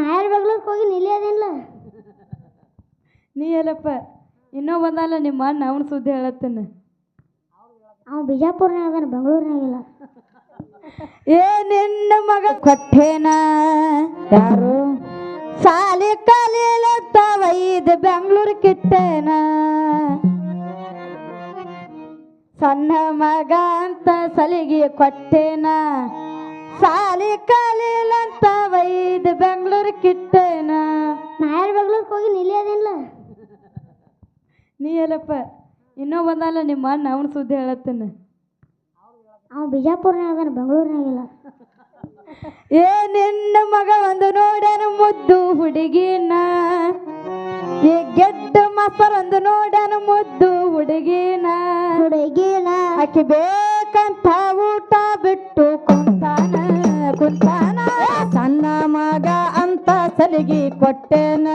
ನಾಯರ್ ಬೆಂಗ್ಳೂರ್ಗೆ ಹೋಗಿ ನಿಲ್ಲಿ ನೀ ಎಲ್ಲಪ್ಪ ಇನ್ನೂ ಬಂದಲ್ಲ ನಿಮ್ಮ ಅಣ್ಣ ಅವನ ಸುದ್ದಿ ಹೇಳತ್ತೇನೆ? ಅವ ಬಿಜಾಪುರ್ನಾಗ ಅದಾನ ಬೆಂಗಳೂರಿನಾಗಿಲ್ಲ ಏ ನಿನ್ನ ಮಗ ಕೊಟ್ಟೇನ? ಯಾರು? ಸಾಲಿ ಕಲಿಲತ್ತ ಇದು ಬೆಂಗಳೂರು ಕಿಟ್ಟೇನ ಸಣ್ಣ ಮಗ ಅಂತ ಸಲಿಗೆ ಕೊಟ್ಟೇನ? ಸಾಲಿ ಅಂತ ಒಯ್ದು ಬೆಂಗಳೂರು ಕಿಟ್ಟೇನ. ನಾಯರ್ ಬೆಂಗ್ಳೂರ್ಗೆ ಹೋಗಿ ನಿಲ್ಲಿ ಅದೇನಿಲ್ಲ ನೀ ಎಲ್ಲಪ್ಪ ಇನ್ನೂ ಬಂದಲ್ಲ ನಿಮ್ಮ ಅಣ್ಣ ಅವನ ಸುದ್ದಿ ಹೇಳತ್ತೇನೆ. ಅವ ಬಿಜಾಪುರ್ನಾಗ ಅದಾನ ಬೆಂಗಳೂರಿನಾಗಿಲ್ಲ ಏ ನಿನ್ನ ಮಗ ಒಂದು ನೋಡನ ಮುದ್ದು ಹುಡುಗಿನ. ಈ ಗೆಡ್ಡ ಮಸರೊಂದು ನೋಡನ ಮುದ್ದು ಹುಡುಗಿನ. ಹುಡುಗಿನ. ಆಕೆ ಬೇಕಂತ ಊಟ ಬಿಟ್ಟು ಕುಂತಾನ. ಕುಂತಾನ ಸಣ್ಣ ಮಗ ಅಂತ ಸಲಿಗಿ ಕೊಟ್ಟೆನ.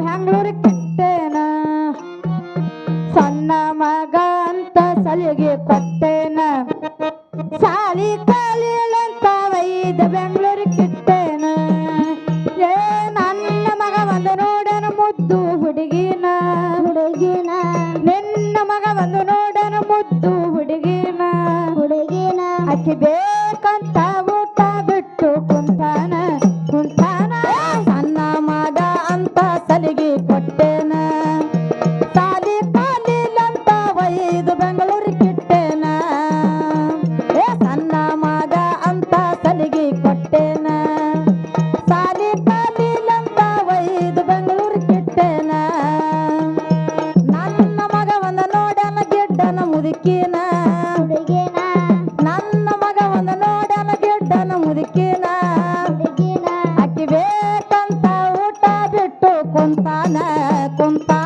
ಒಯ್ದು ಕಟ್ಟೇನ? ಸಣ್ಣ ಮಗ ಅಂತ ಸಲಿಗೆ ಕೊಟ್ಟೇನ? ಸಾಲಿ ಕಲಿಯಲಂತ ವೈದ ಬೆಂಗಳೂರು ಕಿಟ್ಟೇನ? ಏ ನನ್ನ ಮಗ ಒಂದು ನೋಡನ ಮುದ್ದು ಹುಡುಗಿನ. ಹುಡುಗಿನ. ನಿನ್ನ ಮಗ ಒಂದು ನೋಡನ ಮುದ್ದು ಹುಡುಗಿನ. ಹುಡುಗಿನ. ಅಕ್ಕಿ ಬೇಕಂತ ಕುಂತಾನ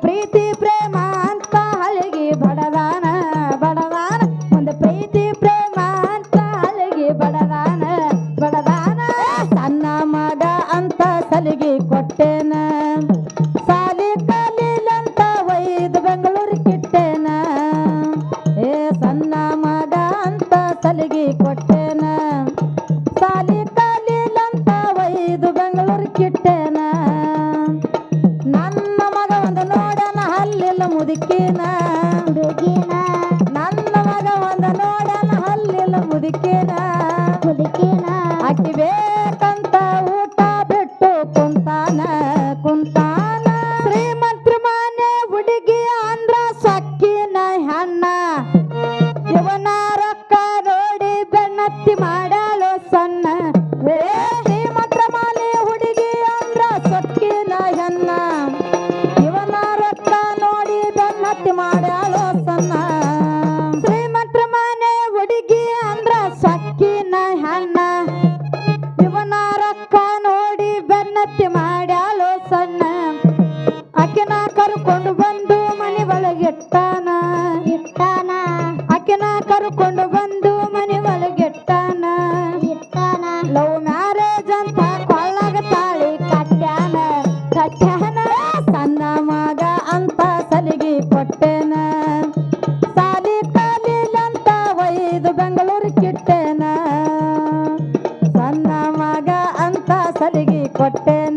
ಪ್ರೀತಿ, ಪ್ರೇಮ ಅಂತ ಹಲಗಿ ಬಡದಾನ ಬಡದಾನ. ಒಂದು ಪ್ರೀತಿ, ಪ್ರೇಮ ಅಂತ ಹಲಗಿ ಬಡದಾನ ಬಡದಾನ. ಸಣ್ಣ ಮಗ ಅಂತ ಸಲಿಗೆ ಕೊಟ್ಟೇನ. ಸಾಲಿ ಕಲಿಲಂತ ಒಯ್ದು ಬೆಂಗಳೂರು ಕಿಟ್ಟೇನ. ಏ ಸಣ್ಣ ಮಗ ಅಂತ ಸಲಿಗೆ ಕೊಟ್ಟೇನ. ಬೇಕಂತ ಕರ್ಕೊಂಡು ಬಂದು ಮನೆ ಒಳಗಿಟ್ಟಾನ. ಲವ್ ಮ್ಯಾರೇಜ್ ಅಂತ ಕೊಳ್ಳಾಗ ತಾಳಿ ಕಟ್ಟ್ಯಾನ. ಕಟ್ಟ್ಯಾನ ಸಣ್ಣ ಮಗ ಅಂತ ಸಲಿಗೆ ಕೊಟ್ಟೇನ. ಸಾಲಿ ಕಾಲಿಲ್ಲಂತ ಒಯ್ದು ಬೆಂಗಳೂರು ಕಿಟ್ಟೇನ. ಸಣ್ಣ ಮಗ ಅಂತ ಸಲಿಗೆ ಕೊಟ್ಟೇನ.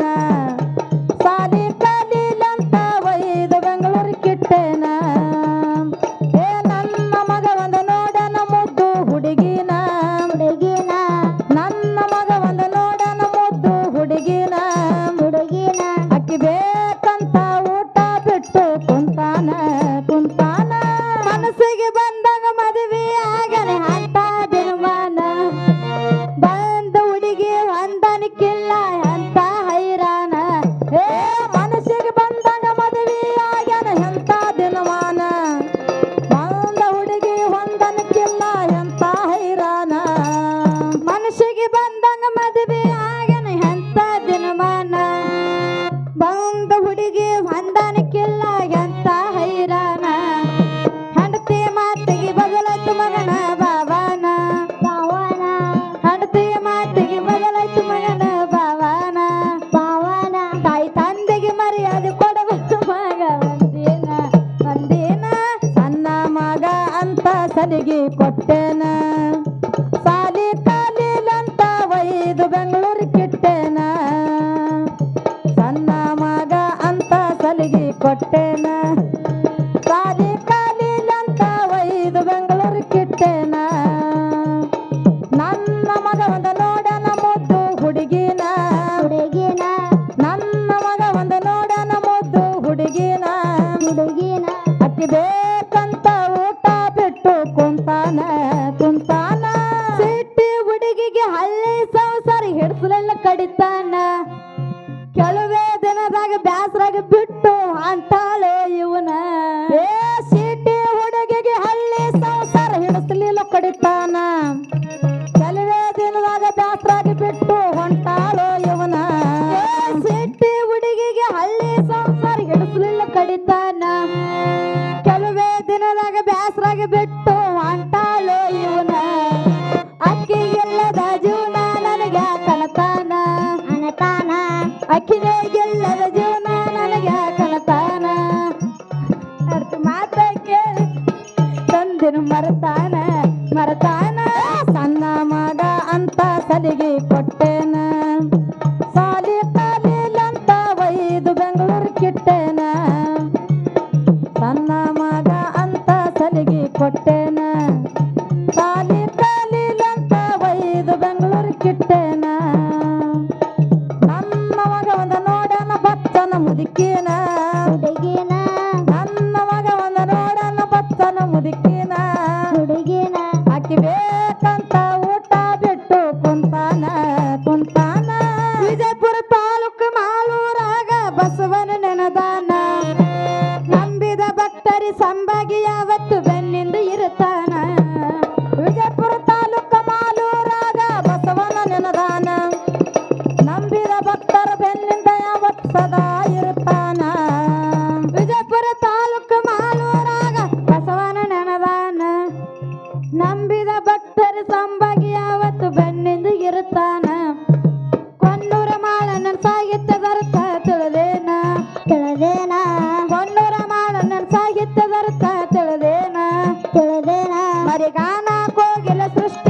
ಕೊಟ್ಟ ಕುಂತಾನ ಮಗನಿಗೆ ಕೊಟ್ಟೇನ? ಸಾಲಿ ಕಾಲಿಲಂತ ಒಯ್ದು ಬೆಂಗಳೂರು ಸಣ್ಣ ಮಗ ಅಂತ ಸಲಿಗೆ ಕೊಟ್ಟೇನ? ಸಾಲಿ ತುಂಬ್ತಾನ? ಸಿಟ್ಟಿ ಹುಡುಗಿಗೆ ಹಲ್ಲೆ ಸಂಸಾರ ಹಿಡ್ಸಲೆಲ್ಲ ಕಡಿತಾನ? cara tá ತುಮಕೂರ ತಾಲೂಕು ಮಾಲೂರಾಗ ಬಸವನ ನೆನದಾನ. ನಂಬಿದ ಭಕ್ತರಿ ಸಂಬಾಗಿ ಯಾವತ್ತು que las